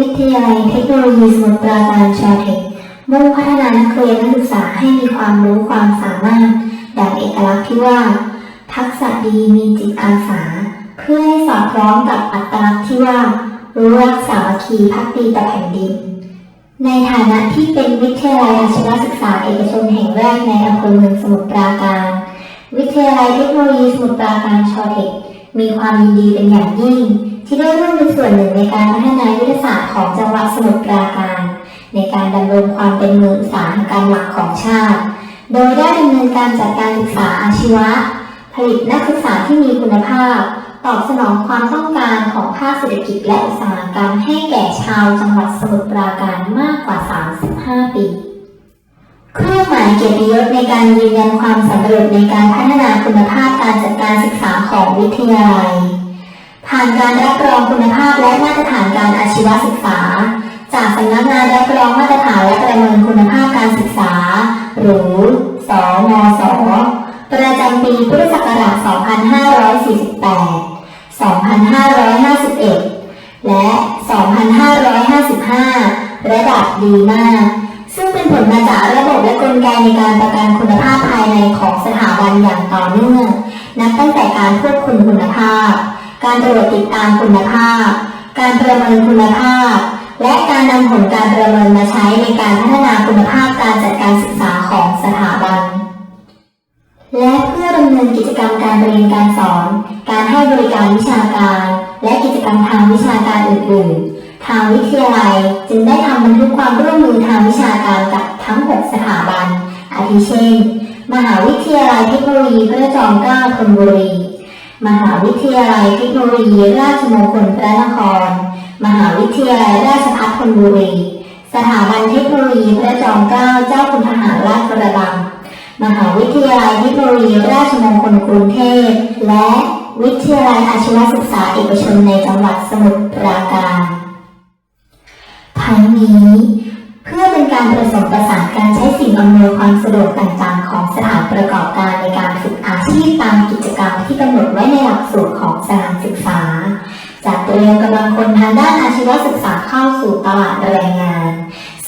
วิทยาลัยเทคโนโลยีสมุทรปราการชอเทคมุ่งพัฒนานักเรียนนักศึกษาให้มีความรู้ความสามารถดังเอกลักษณ์ที่ว่า ทักษะดีมีจิตอาสา เพื่อให้สอดคล้องกับอัตลักษณ์ที่ว่า รู้รักสามัคคีพักดีต่อแผ่นดิน ในฐานะที่เป็นวิทยาลัยอาชีวศึกษาเอกชนแห่งแรกในอำเภอเมืองสมุทรปราการ วิทยาลัยเทคโนโลยีสมุทรปราการชอเทค มีความยินดีเป็นอย่างยิ่ง ที่ได้ร่วมเป็นส่วนหนึ่งในการพัฒนายุทธศาสตร์ของจังหวัดสมุทรปราการ ในการดำรงความเป็นเมืองอุตสาหกรรมหลักของชาติ โดยได้ดำเนินการจัดการศึกษาอาชีวะ ผลิตนักศึกษาที่มีคุณภาพ ตอบสนองความต้องการของภาคเศรษฐกิจและอุตสาหกรรมให้แก่ชาวจังหวัดสมุทรปราการมากกว่า 35 ปี เครื่องหมายเกียรติยศในการยืนยันความสำเร็จในการพัฒนาคุณภาพการจัดการศึกษาของวิทยาลัย ผ่านการรับรองคุณภาพและมาตรฐานการอาชีวศึกษา จากสำนักงานรับรองมาตรฐานและประเมินคุณภาพการศึกษา หรือ สมศประจำปีพุทธศักราช 2548 2551 และ 2555 ระดับดีมาก ซึ่งเป็นผลมาจากระบบและกลไกในการประกันคุณภาพภายในของสถาบันอย่างต่อเนื่อง นับตั้งแต่การควบคุมคุณภาพ การตรวจติดตามคุณภาพ การประเมินคุณภาพ และการนำผลการประเมินมาใช้ในการพัฒนาคุณภาพการจัดการศึกษาของสถาบัน และเพื่อดำเนินกิจกรรมการเรียนการสอน การให้บริการวิชาการ และกิจกรรมทางวิชาการอื่น ๆทางวิทยาลัยจึงได้ทำบันทึกความร่วมมือทางวิชาการกับ ทั้ง 6 สถาบัน อาทิเช่น มหาวิทยาลัยเทคโนโลยีพระจอมเกล้าธนบุรี มหาวิทยาลัยเทคโนโลยีราชมงคลพระนคร มหาวิทยาลัยราชภัฏธนบุรี สถาบันเทคโนโลยีพระจอมเกล้าเจ้าคุณทหารราชกระบัง มหาวิทยาลัยเทคโนโลยีราชมงคลกรุงเทพ และวิทยาลัยอาชีวศึกษาเอกชนในจังหวัดสมุทรปราการทั้งนี้ เพื่อเป็นการผสมประสานการใช้สิ่งอำนวยความสะดวกต่างๆ ของสถานประกอบการในการฝึกอาชีพตามกิจกรรมที่กำหนดไว้ในหลักสูตรของสถานศึกษาจัดเตรียมกำลังคนทางด้านอาชีวศึกษาเข้าสู่ตลาดแรงงาน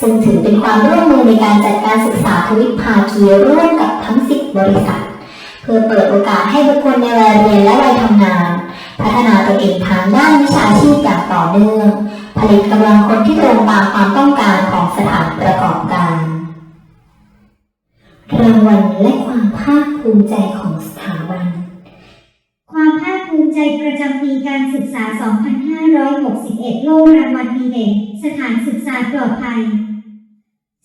ซึ่งถือเป็นความร่วมมือในการจัดการศึกษาทวิภาคีร่วมกับทั้ง 10 บริษัท เพื่อเปิดโอกาสให้บุคคลในวัยเรียนและวัยทำงาน พัฒนาตัวเองทางด้านวิชาชีพอย่างต่อเนื่อง ผลิตกำลังคนที่ตรงตามความต้องการของสถานประกอบการรางวัลและความภาคภูมิใจของสถาบัน ความภาคภูมิใจประจำปีการศึกษา 2561 โล่รางวัลดีเด่นสถานศึกษาปลอดภัย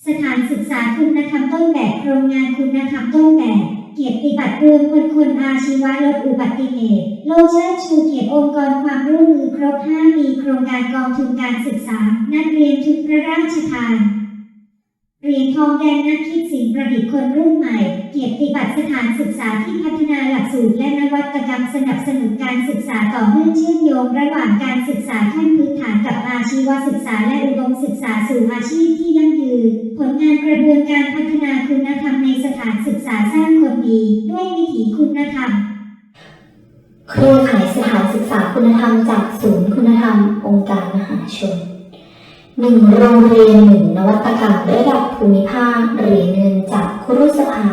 สถานศึกษาคุณธรรมต้นแบบโครงงานคุณธรรมต้นแบบ เกียรติบัตรรวมคนคนอาชีวะลดอุบัติเหตุโลเชิดชูเกียรติองค์กรความร่วมมือครบ5ปีโครงการกองทุนการศึกษา นักเรียนทุกพระราชทานเหรียญทองแดงนักคิดสิ่งประดิษฐ์คนรุ่นใหม่ เกียรติบัตรสถานศึกษาที่พัฒนาหลักสูตรและนวัตกรรมสนับสนุนการศึกษาต่อเนื่องเชื่อมโยงระหว่างการศึกษาขั้นพื้นฐานกับอาชีวศึกษาและอุดมศึกษาสู่อาชีพที่ยั่งยืน ผลงานกระบวนการพัฒนาคุณธรรมในสถานศึกษาสร้างคนดี ด้วยวิถีคุณธรรม เครือข่ายสถานศึกษาคุณธรรมจากศูนย์คุณธรรม องค์การมหาชนหนึ่งโรงเรียนหนึ่งนวัตกรรมระดับภูมิภาคเหรียญเงินจากครุสภา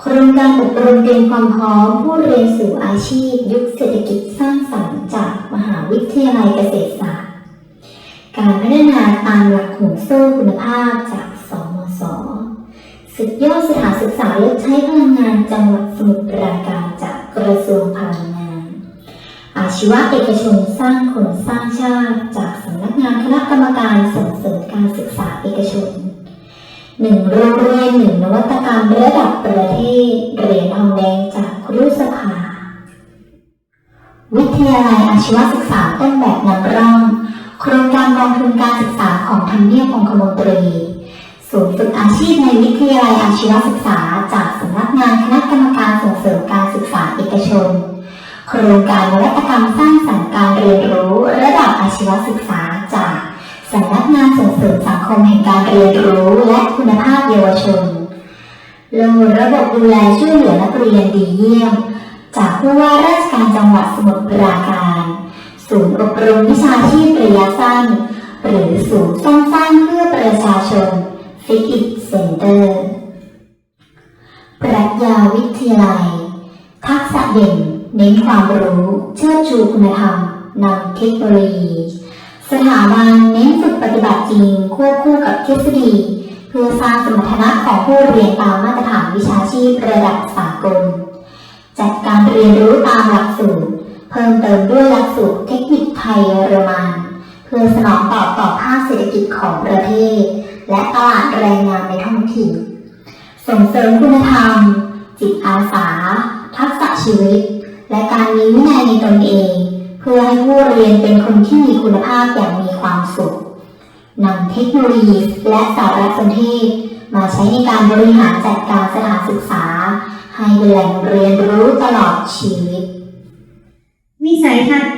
โครงการอบรมเตรียมความพร้อมผู้เรียนสู่อาชีพ ยุคเศรษฐกิจสร้างสรรค์จากมหาวิทยาลัยเกษตรศาสตร์ การพัฒนาตามหลักห่วงโซ่คุณภาพจากสมศสุดยอดสถานศึกษาลดใช้พลังงานจังหวัดสมุทรปราการจากกระทรวงพลังงาน อาชีวะเอกชนสร้างคนสร้างชาติ จากสำนักงานคณะกรรมการส่งเสริมการศึกษาเอกชนหนึ่งโรงเรียนหนึ่งนวัตกรรมระดับประเทศเหรียญทองแดงจากครุสภา วิทยาลัยอาชีวศึกษาต้นแบบนำร่อง โครงการกองทุนการศึกษาของทำเนียบองคมนตรีศูนย์ฝึกอาชีพในวิทยาลัยอาชีวศึกษา จากสำนักงานคณะกรรมการส่งเสริมการศึกษาเอกชน โครงการนวัตกรรมสร้างสรรค์การเรียนรู้ระดับอาชีวศึกษาจากสำนักงานส่งเสริมสังคมแห่งการเรียนรู้และคุณภาพเยาวชนลงระบบดูแลช่วยเหลือนักเรียนดีเยี่ยม จากผู้ว่าราชการจังหวัดสมุทรปราการ ศูนย์อบรมวิชาชีพระยะสั้น หรือศูนย์สร้างสร้างเพื่อประชาชนฟิกิตเซ็นเตอร์ปรัชญาวิทยาลัย ทักษะเด่นเน้นความรู้เชิดชูคุณธรรมนำเทคโนโลยีสถาบันเน้นฝึกปฏิบัติจริงควบคู่กับทฤษฎี เพื่อสร้างสมรรถนะของผู้เรียนตามมาตรฐานวิชาชีพระดับสากล จัดการเรียนรู้ตามหลักสูตร เพิ่มเติมด้วยหลักสูตรเทคนิคไทยเยอรมัน เพื่อสนองตอบต่อภาคเศรษฐกิจของประเทศ และตลาดแรงงานในท้องถิ่น ส่งเสริมคุณธรรม จิตอาสา ทักษะชีวิต และการมีวินัยในตนเอง เพื่อให้ผู้เรียนเป็นคนที่มีคุณภาพอย่างมีความสุขนำเทคโนโลยีและสารสนเทศมาใช้ในการบริหารจัดการสถานศึกษา ให้เป็นแหล่งเรียนรู้ตลอดชีวิต วิสัยทัศน์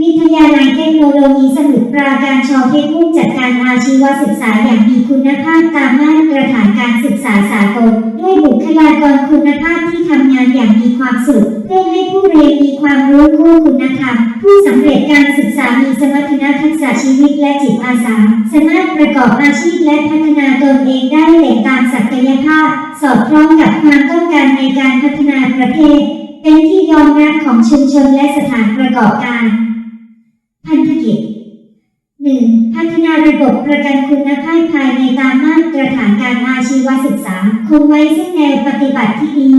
วิทยาลัยเทคโนโลยีสมุทรปราการชอเพชรมุ่งจัดการอาชีวศึกษาอย่างมีคุณภาพตามมาตรฐานการศึกษาสากลด้วยบุคลากรคุณภาพที่ทำงานอย่างมีความสุข เพื่อให้ผู้เรียนมีความรู้คู่คุณธรรม ผู้สำเร็จการศึกษามีสมรรถนะทักษะชีวิตและจิตอาสา สามารถประกอบอาชีพและพัฒนาตนเองได้อย่ตามศักยภาพ สอดคล้องกับความต้องการในการพัฒนาประเทศ เป็นที่ยอมรับของชุมชนและสถานประกอบการ พันธกิจ 1. พัฒนาระบบประกันคุณภาพภายในตามมาตรฐานการอาชีวศึกษา คงไว้ซึ่งแนวปฏิบัติที่ดี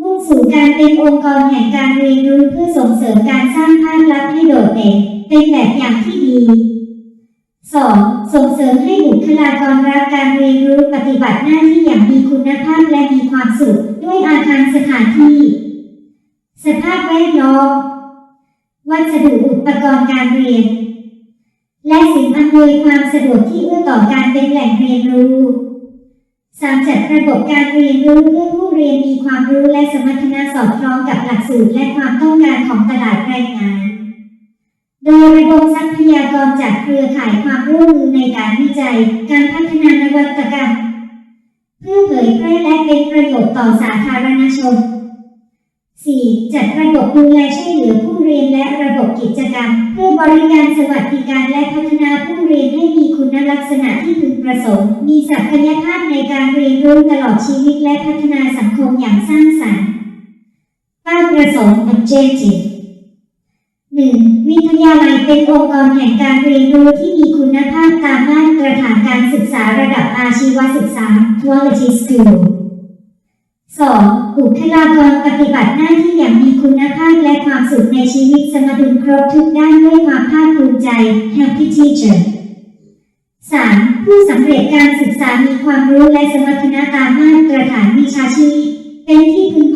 มุ่งสู่การเป็นองค์กรแห่งการเรียนรู้เพื่อส่งเสริมการสร้างภาพลักษณ์ให้โดดเด่นเป็นแบบอย่างที่ดี 2. ส่งเสริมให้บุคลากรรับการเรียนรู้ปฏิบัติหน้าที่อย่างมีคุณภาพและมีความสุข ด้วยอาคารสถานที่ สภาพแวดล้อมวัสดุอุปกรณ์การเรียน และสิ่งอำนวยความสะดวกที่เอื้อต่อการเป็นแหล่งเรียนรู้สามจัดระบบการเรียนรู้เพื่อผู้เรียนมีความรู้และสมรรถนะสอดคล้องกับหลักสูตรและความต้องการของตลาดแรงงาน โดยระดมทรัพยากรจากเครือข่ายความร่วมมือในการวิจัย การพัฒนานวัตกรรม เพื่อเผยแพร่และเป็นประโยชน์ต่อสาธารณชน 4. จัดระบบดูแลช่วยเหลือผู้เรียนและระบบกิจกรรม เพื่อบริการสวัสดิการและพัฒนาผู้เรียนให้มีคุณลักษณะที่พึงประสงค์ มีศักยภาพในการเรียนรู้ตลอดชีวิตและพัฒนาสังคมอย่างสร้างสรรค์เป้าประสงค์ objective 1. วิทยาลัยเป็นองค์กรแห่งการเรียนรู้ที่มีคุณภาพตามมาตรฐานการศึกษาระดับอาชีวศึกษา quality school 2. บุคลากรปฏิบัติหน้าที่อย่างมีคุณภาพและความสุขในชีวิตสมดุลครบทุกด้านด้วยความภาคภูมิใจ Happy Teacher 3. ผู้สำเร็จการศึกษามีความรู้และสมรรถนะตามมาตรฐานวิชาชีพ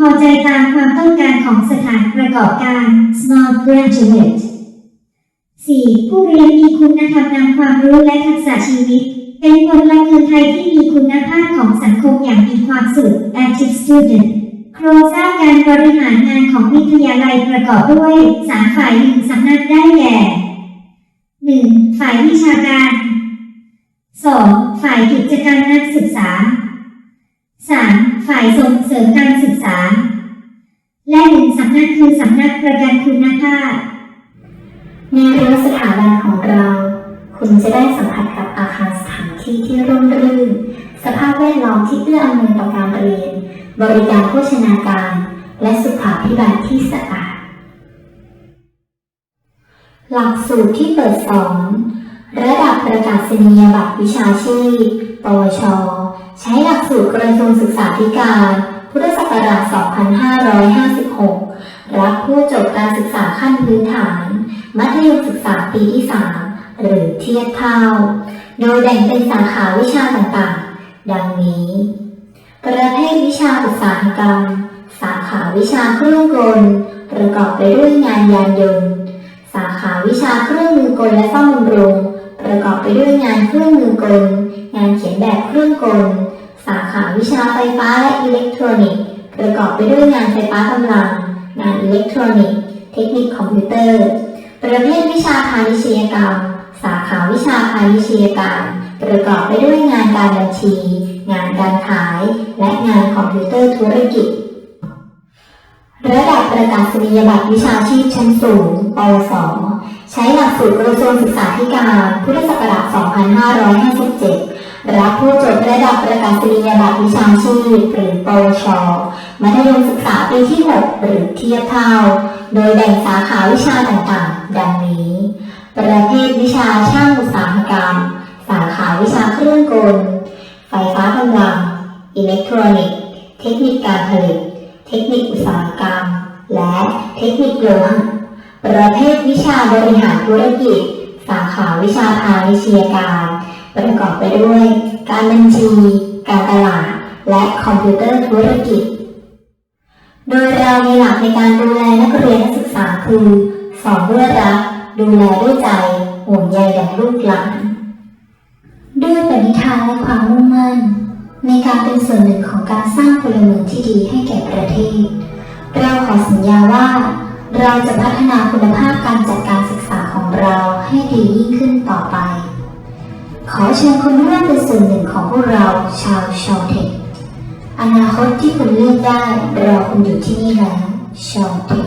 อใจตามความต้องการของสถานประกอบการ Smart Graduate 4. ผู้เรียนมีคุณธรรมนำความรู้และทักษะชีวิต เป็นพลเมืองไทยที่มีคุณภาพของสังคมอย่างมีความสุข Active Student โครงสร้างการบริหารงานของวิทยาลัยประกอบด้วยสามฝ่ายหนึ่งสำนักได้แก่ 1. ฝ่ายวิชาการ 2. ฝ่ายกิจการนักศึกษา 3. ฝ่ายส่งเสริมการศึกษา และหนึ่งสำนักคือสำนักประกันคุณภาพในรั้วสถาบันของเรา คุณจะได้สัมผัสกับอาคารสถานที่ที่ร่มรื่น สภาพแวดล้อมที่เอื้ออำนวยต่อการเรียน บริการโภชนาการ และสุขาภิบาลที่สะอาด หลักสูตรที่เปิดสอนระดับประกาศนียบัตรวิชาชีพ ปวช ใช้หลักสูตรกระทรวงศึกษาธิการ พุทธศักราช 2556 รับผู้จบการศึกษาขั้นพื้นฐาน มัธยมศึกษาปีที่ 3 หรือเทียบเท่า โดยแบ่งเป็นสาขาวิชาต่างๆ ดังนี้ ประเภทวิชาอุตสาหกรรม สาขาวิชาเครื่องกล ประกอบไปด้วยงานยานยนต์ สาขาวิชาเครื่องมือกลและซ่อมบำรุง ประกอบไปด้วยงานเครื่องมือกล งานเขียนแบบเครื่องกล สาขาวิชาไฟฟ้าและอิเล็กทรอนิกส์ ประกอบไปด้วยงานไฟฟ้ากำลัง งานอิเล็กทรอนิกส์ เทคนิคคอมพิวเตอร์ ประเภทวิชาพาณิชยกรรม สาขาวิชาพาณิชยการประกอบไปด้วยงานการบัญชี งานการขาย และงานคอมพิวเตอร์ธุรกิจระดับประกาศนียบัตรวิชาชีพชั้นสูง ปวส ใช้หลักสูตรกระทรวงศึกษาธิการ พุทธศักราช 2557 รับผู้จบระดับประกาศนียบัตรวิชาชีพหรือปวช มัธยมศึกษาปีที่ 6 หรือเทียบเท่า โดยแบ่งสาขาวิชาต่างๆ ดังนี้ ประเภทวิชาช่างอุตสาหกรรม สาขาวิชาเครื่องกล ไฟฟ้ากำลัง อิเล็กทรอนิกส์ เทคนิคการผลิต เทคนิคอุตสาหกรรม และเทคนิคโลหะ ประเภทวิชาบริหารธุรกิจ สาขาวิชาพาณิชยการ ประกอบไปด้วย การบัญชี การตลาด และคอมพิวเตอร์ธุรกิจ โดยเรามีหลักในการดูแลนักเรียนนักศึกษาคือสอนด้วยรัก ดูแลด้วยใจ ห่วงใยอย่างลูกหลาน ด้วยปณิธานและความมุ่งมั่น ในการเป็นส่วนหนึ่งของการสร้างพลเมืองที่ดีให้แก่ประเทศ เราขอสัญญาว่า เราจะพัฒนาคุณภาพการจัดการศึกษาของเราให้ดียิ่งขึ้นต่อไป ขอเชิญคุณร่วมเป็นส่วนหนึ่งของพวกเราชาวชอเทคอนาคตที่คุณเลือกได้รอคุณอยู่ที่นี่แล้วชอเทค